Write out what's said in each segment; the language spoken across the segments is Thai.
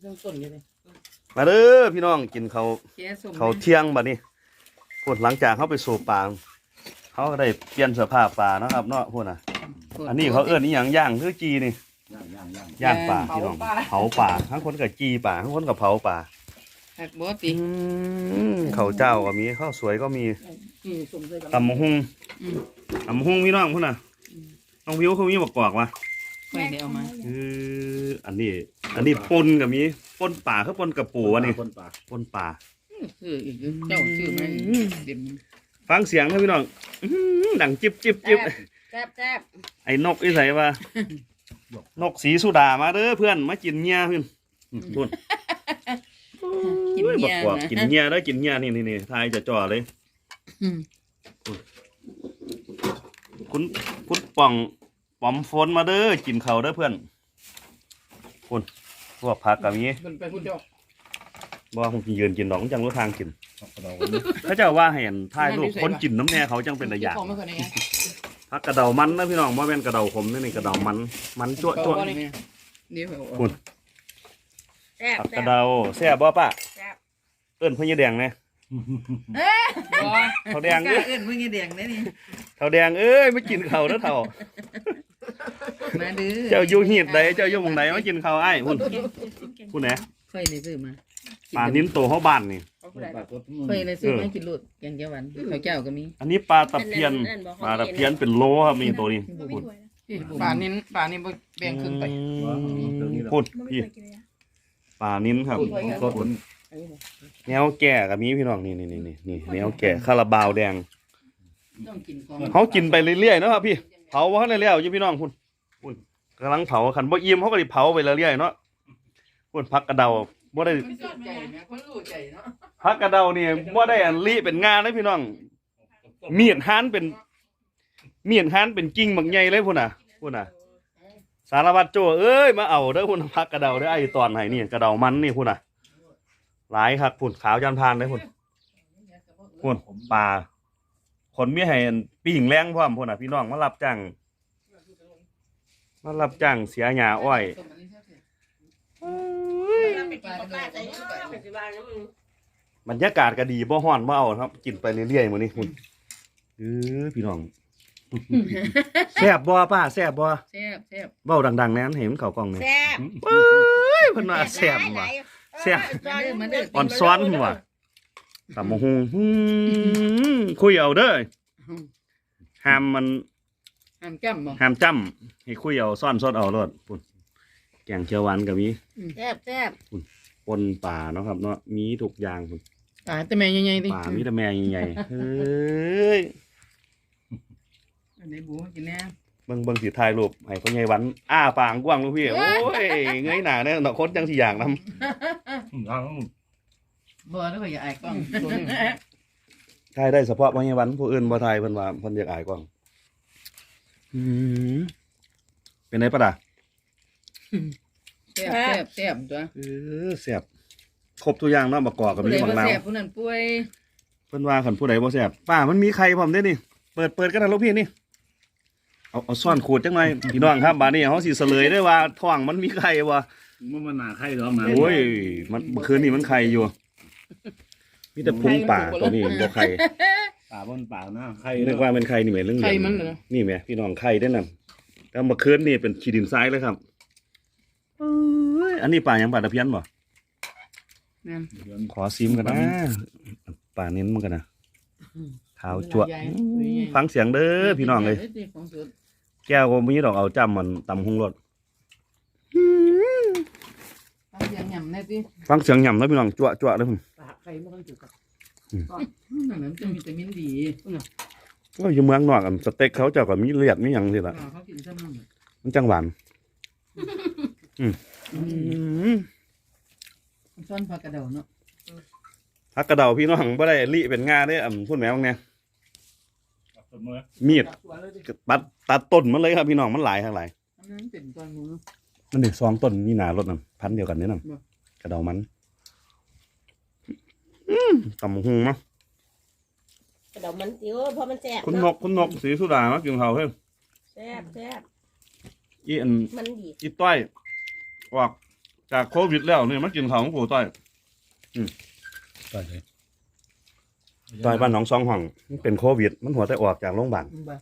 เรื่องต้นอยู่เลยมาเด้อพี่น้องกินเขาวแก่ส้มเขาวเที่ยงบัดนี้พูดหลังจากเขาไปสู่ป่าเขาก็ได้เปลี่ยนเสื้อผ้าป่านะครับเนาะพูดน่ะอันนี้เขาเอื้อนนี่อย่างย่างคือจีนี่ย่างย่างย่างย่างป่าพี่น้องเผาป่าทั้งคนกับจีป่าทั้งคนกับเผาป่าหักบ่ติอืมข้าวเจ้าก็มีข้าวสวยก็มีนี่ส้มใส่กันตำมะฮุงอืมตำมะฮุงพี่น้องพูดน่ะน้องวิวเขามีบอกกอกวะ ค่อยได้เอามา คืออันนี้ อันนี้ปนกับมีปนป่าคือปนกับปูวะนี่คนปากปนป่าซื้ออีกอยู่เจ้าซื้อมาเต็มฟังเสียงนะพี่น้องอื้อหือดังจิบจิบจิบแซ่บแซ่บไอ้นกอีใส่ว่านกสีสุดามาเด้อเพื่อนมากินเงี้ยเพื่อนพูดกินโอ้ยเหี้บัยกกวาดนะกินเงี้ยได้อกินเงี้ยนี่นี่นี่ทายจะจ่อเลย อืมคุณคุณป่อง ปอมฝนมาเด้อกินเขาวเด้อเพื่อนคุณพวกผักกับนี้เพิ่นไปพุ่นเจ้าบ่ผมยืนกินดอกจังรู้ทางกินกระเดาเขาเจ้าว่าให้เห็นถ่ายรูปคนกินน้ำแน่เขาจังเป็นระยะของไม่ค่อยได้ไงผักกระเดามันนะพี่น้องว่าเป็นกระเดาขมนี่นี่กระเดามัน มันจั่วจั่วเดี๋ยวเอาคุณแซ่บผักกแซ่ระบเดาแซ่บบ่ป้าแซ่บเอิ้นพญาแดงแน่บ่เขาแดงกล้าเอ้ยเอิ้นมึงอย่าแดงเด้นี่เขาแดงเอ้ยไม่กินเขาวเด้อเฒ่า มาเด้อเจ้าอยู่หีดใดเจ้าอยู่หมองใดมากินข้าวไอ้พุ่นพุ่นแหนค่อยได้ซื้อมาปลานิ้นโตเฮาบ้านนี่คนปากตัวค่อยได้ซื้อมากินโลดแกงเขียวหวานข้าวเจ้าก็มีอันนี้ปลาตะเพียนปลาตะเพียนเป็นโลครับนี่ตัวนี้พุ่นปลานี้ปลานี้บ่แบ่งครึ่งไปพุ่นพี่ปลานิ้นครับสดพุ่นแนวแก่กับมีพี่น้องนี่นี่นี่นี่นี่แนวแก่คาราบาวแดงต้องกินของเขากินไปเรื่อยๆเนาะครับพี่เผาว่าเรื่อยๆอยู่พี่น้องพุ่น พุ่นกำลังเผาขันบ่อิ่มเขาก็ได้เผาไปเรื่อยๆเนาะพุ่นพักกระเดาบ่ได้ใจแม่คนรู้ใจเนาะพักกระเดานี่บ่ได้อันลีเป็นงานเลยพี่น้อง เมียดฮานเป็น เมียดฮานเป็นกิ่งบักใหญ่เลยพุ่นน่ะพุ่นน่ะ สารวัตรโจเอ้ยมาเอาเด้อพุ่นพักกระเดาเด้อไอ้ตอนไหนนี่กระเดามันนี่พุ่นน่ะ หลายคักพุ่นขาวจันพานเลยพุ่นพุ่นปลาคนมีให้อันปิ้งแรงพร้อมพุ่นน่ะพี่น้องมารับจ้าง มารับจ้างเสียหญ้าอ้อยบรรยากาศก็ดีบ่ฮ้อนบ่เอาครับ กินไปเรื่อยๆมื้อนี้พุ่นเออพี่น้องแซ่บบ่ป้าแซ่บบ่แซ่บแซ่บเบ้าดังๆแน่นเห็นเขากล้องเนี่ยแซ่บเอ้ยเพิ่นว่าแซ่บว่ะแซ่บอ่อนซ้อนว่ะตำมะฮุงหืมคุยเอาเด้อห้ามมัน ห้ามจ้ำบ่ห้ามจ้ำให้คุยเอาซ่อนซดเอาโลดปุ่นแกงเขียวหวานก็มีแซ่บแซ่บปนป่าเนาะครับเนาะมีทุกอย่างพุ่นตาแต่แม่ใหญ่ๆดิป่ามีแต่แม่ใหญ่ๆเฮ้ยอันนี้บูกินแน่เบิ่งเบิ่งสิถ่ายรูปให้พ่อใหญ่หวันอ้าปากกว้างลูกพี่โอ้ยเงยหน้าเนี่ยเนาะคนจังสิอย่างนำย่างบ่แล้วก็อย่าอายกล้องตัวนี้ถ่ายได้เฉพาะพ่อใหญ่หวันผู้อื่นบ่ถ่ายเพิ่นว่าเพิ่นอยากอายกว้าง อืมเป็นไงปะดาแซ่บแซ่บแซ่บตัวเออแซ่บครบทุกอย่างเนาะบักกอกกับผู้มีใดบับ่กนาวแซ่บผู้นั้นป่วยเพิ่นว่าคันผู้ใดบ่แซ่บป้ามันมีไข่พร้อมเด้นี่ เปิดเปิดกันนะลูกพี่นี่เอาเอาซ่อนขูดจังหน่อยพี่น้องครับบาดนี้เฮาสิเฉลยได้ว่าท้องมันมีไข่บ่มันมันหนาไข่หรอมาโอ้ยมันเมื่อคืนนี้มันไข่อยู่มีแต่พุงป่าตัวนี้บ่ไข่ ป่าบนป่านะไข่นึกว่าเป็นไข่นี่แหมเรื่องไข่มันเหรอ นี่แหมพี่น้องไข่เด้อนั่นแต่เมื่อคืนนี่เป็นขี้ดินทรายเลยครับเอ้ยอันนี้ปลาหยังปลาตะเพียนบ่นั่นขอซิมกันนะป่าเน้นมันกันนะขาวจั่วฟังเสียงเด้อพี่น้องเลยของสดแก้วก็มีดอกเอาจำมันตำหงรถฟังเสียงหย่ำแน่สิฟังเสียงหย่ำแล้วพี่น้องจั่วจั่วเลยผม ปากไข่บ่ต้องจุกกับนั่นมันจะมีวิตามินดีก็อยู่เมืองนอกกันสเต็กเขาเจ้าก็มีเลือดมีหยังสิละเขากินซ้ำนั่นมันจังหวานอืมอืมซ่อนผักกระเดาเนาะพักกระเดาพี่น้องบ่ได้ลิเป็นงาได้อ่ำพูดแหมว่าไงเสมอมีดตัดตัดต้นมันเลยครับพี่น้องมันหลายทั้งหลายอันนั้นเป็นก้อนหมูมันเด็กสองต้นนี่หนารถนั่นพันธุ์เดียวกันเนี่ยนั่นบ่กระเดามัน อืมตำหงเนาะกระดองมันสิโอ้เพราะมันแซ่บคุณนเนาะกคุณนกสีสุดามากินเขาวเฮ้ยแซ่บแซ่บอีอันมันดีอีต้อยออกจากโควิดแล้วนี่มากินข้าวของปู่ต้อยต่อยเลยต้อยบ้านหนองซองห้องมันเป็นโควิด มันหัวแต่ออกจากโรงพยาบาลบ่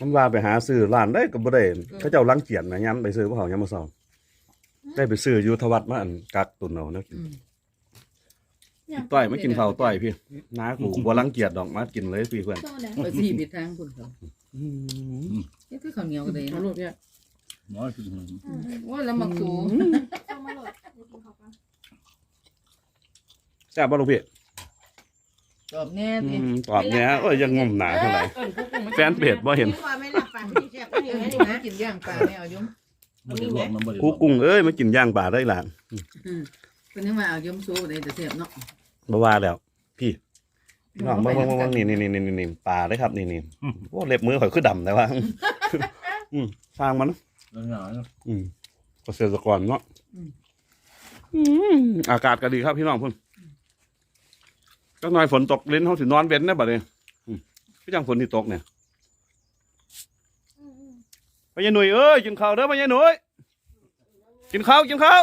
มันว่าไปหาซื้อร้านได้ก็บ่ได้เขาเจ้ารังเกียจนะย้ำไปซื้อบ่เขาย้ำมาเซาได้ไปซื้ออยู่ทวัดมาอันกักตุนเอาเนาะอื มต้อยมากินข้าวต้อยพี่น้ากูบ่รังเกียจดอกมากินเลยพี่เพื่อนไปสี่บิดทางคุณเขานี่คือข้าวเหนียวก็ได้เอาเนาะลูกเนี่ยน้อยคือโอ้ยแล้วมักสูแซ่บบ่ลูกพี่ตอบแน่อืสิมตอบเนี้ยเอ้ยยังงมหนาเท่าไหร่แฟนเพจบ่เห็นว่าไม่รับฟังที่แซ่บนี่ไงนี่นะกินย่างปลาแน่เอายมมันจะลวกมันบ่ได้ครูกุ้งเอ้ยมากินย่างป่าได้หลานเป็นยังว่าเอายมสูได้แต่เสียบเนาะ บ่ว่าแล้ว พี่พี่น้องเบิ่งเบิ่งเบิ่งนี่นี่นี่นี่นี่ปลาได้ครับ นี่นี่โอ้เล็บมือข่อยคือดำแต่ว่า อืมสร้างมันแล้วหน่อยอืมเกษตรกรเนาะอืมอากาศก็ดีครับพี่น้องพุ่นก็หน่อยฝนตกลิ้นเขาสินอนเว้นนะบัดนี้อืมก็ยังฝนที่ตกเนี่ยพญาหนุ่ยเอ้ยกินข้าวเด้อพญาหนุ่ยกินข้าวกินข้าว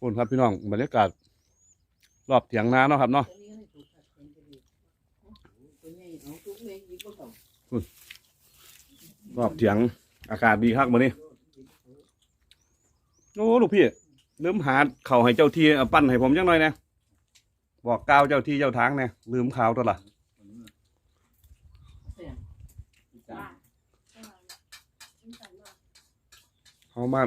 พุ่นครับพี่น้องบรรยากาศ รอบเถียงนาเนาะครับเนาะรอบเถียงอากาศดีครับวันนี้โอ้ลูกพี่ลืมหาเข่าวให้เจ้าที่เอาปั้นให้ผมจังหน่อยนะบอกกล่าวเจ้าที่เจ้าทางเนี่ยลืมข่าวตัวละเขามา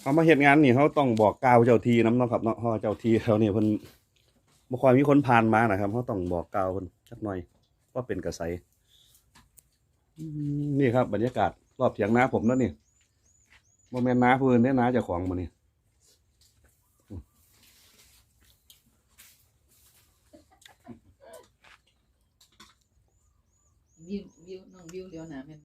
เขามาเฮ็ดงานนี่เขาต้องบอกกล่าวเจ้าที่น้ำเนาะครับเนาะเพราะว่าเจ้าที่เขาเนี่ยเพิ่นบ่ค่อยมีคนผ่านมานะครับเขาต้องบอกกล่าวเพิ่นจักหน่อยว่าเป็นกระไสอืมนี่ครับ บรรยากาศรอบเถียงนาผมแล้วนี่โมเมนนาเพื่อนได้นาเจะของมานี่วิววิวน้องวิวเลี้ยวหนาแม่น